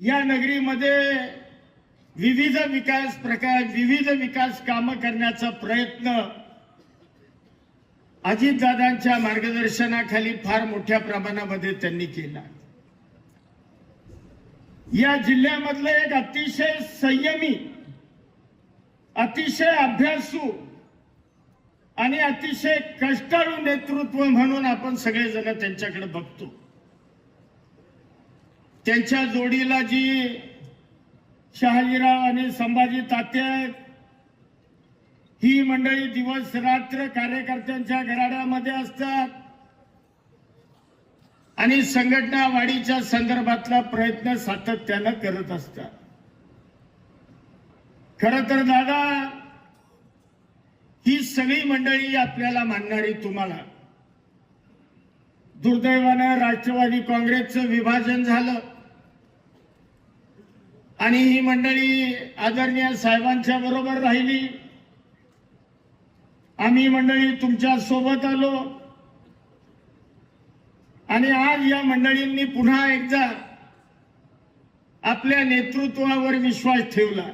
या नगरीमध्ये विविध विकास प्रकार विविध विकास कामं करण्याचा प्रयत्न अजितदादांच्या मार्गदर्शनाखाली फार मोठ्या प्रमाणामध्ये त्यांनी केला. या जिल्ह्यामधलं एक अतिशय संयमी अतिशय अभ्यासू आणि अतिशय कष्टाळू नेतृत्व म्हणून आपण सगळेजण त्यांच्याकडे बघतो. त्यांच्या जोडीला जी शहाजीराव आणि संभाजी तात्या आहेत ही मंडळी दिवस रात्र कार्यकर्त्यांच्या घराड्यामध्ये असतात. आणि संघटना वाढीच्या संदर्भातला प्रयत्न सातत्यानं करत असतात. खर तर दादा ही सगळी मंडळी आपल्याला मानणारी तुम्हाला. दुर्दैवानं राष्ट्रवादी काँग्रेसचं विभाजन झालं. आणि ही मंडळी आदरणीय साहेबांच्या बरोबर राहिली. आम्ही मंडळी तुमच्यासोबत आलो. आणि आज या मंडळींनी पुन्हा एकदा आपल्या नेतृत्वावर विश्वास ठेवला.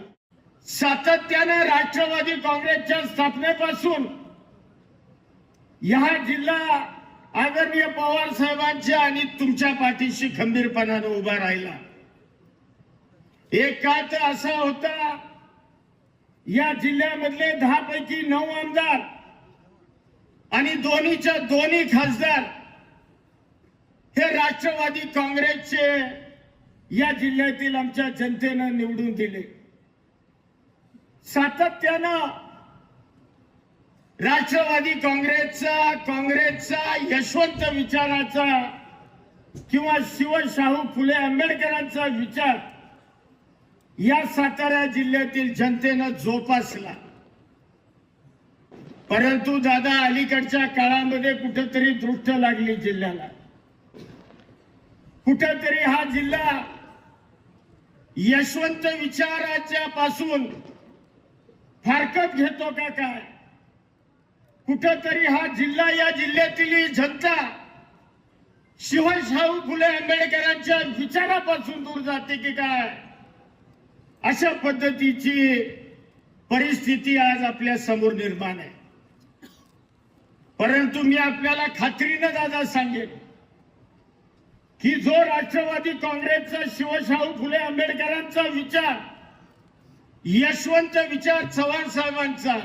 सातत्याने राष्ट्रवादी काँग्रेसच्या स्थापनेपासून या जिल्हा आदरणीय पवार साहेबांच्या आणि तुमच्या पाठीशी खंबीरपणानं उभा राहिला. एक काळ तर असा होता या जिल्ह्यामधले दहा पैकी नऊ आमदार आणि दोन्हीच्या दोन्ही खासदार हे राष्ट्रवादी काँग्रेसचे या जिल्ह्यातील आमच्या जनतेनं निवडून दिले. सातत्यानं राष्ट्रवादी काँग्रेसचा काँग्रेसचा यशवंत विचाराचा किंवा शिवशाहू फुले आंबेडकरांचा विचार या सातारा जिल्ह्यातील जनतेनं जोपासला. परंतु दादा अलीकडच्या काळामध्ये कुठेतरी दृष्ट लागली जिल्ह्याला. कुठेतरी हा जिल्हा यशवंत विचाराच्या पासून फारकत घेतो का काय? कुठंतरी हा जिल्हा या जिल्ह्यातील जनता शिवशाहू फुले आंबेडकरांच्या विचारापासून दूर जाते की काय? अशा पद्धतीची परिस्थिती आज आपल्यासमोर निर्माण आहे. परंतु मी आपल्याला खात्रीनं दादा सांगेन की जो राष्ट्रवादी काँग्रेसचा शिवशाहू फुले आंबेडकरांचा विचार यशवंत विचार चव्हाण साहेबांचा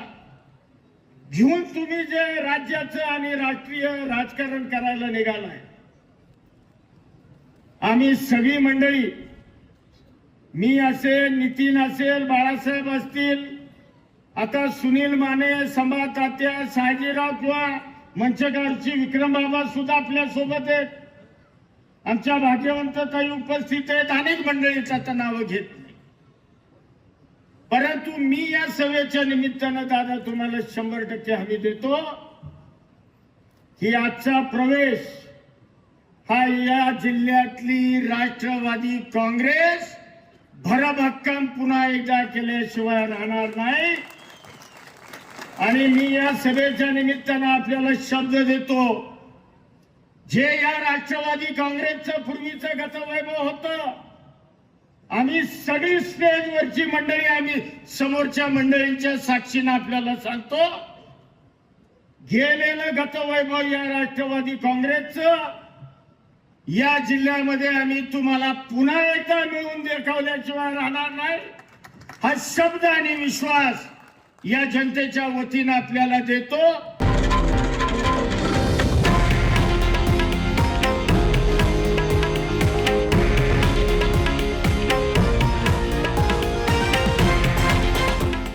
घेऊन तुम्ही जे राज्याचं आणि राष्ट्रीय राजकारण करायला निघालाय आम्ही सगळी मंडळी मी असेल नितीन असेल बाळासाहेब असतील आता सुनील माने संभा तात्या किंवा मंचकारची विक्रम बाबा सुद्धा आपल्यासोबत आहेत. आमच्या भाग्यवंत काही उपस्थित आहेत अनेक मंडळीचा आता नावं घेत. परंतु मी या सभेच्या निमित्तानं दादा तुम्हाला शंभर टक्के हमी देतो. की आजचा प्रवेश हा या जिल्ह्यातली राष्ट्रवादी काँग्रेस भरभक्कम पुन्हा एकदा केल्याशिवाय राहणार नाही. आणि मी या सभेच्या निमित्तानं आपल्याला शब्द देतो जे या राष्ट्रवादी काँग्रेसचं पूर्वीचं गतवैभव होतं आम्ही सगळी स्टेजवरची मंडळी आम्ही समोरच्या मंडळींच्या साक्षीनं आपल्याला सांगतो गेलेलं गतवैभव या राष्ट्रवादी काँग्रेसचं या जिल्ह्यामध्ये आम्ही तुम्हाला पुन्हा एकदा मिळून देखावल्याशिवाय राहणार नाही. हा शब्द आणि विश्वास या जनतेच्या वतीनं आपल्याला देतो.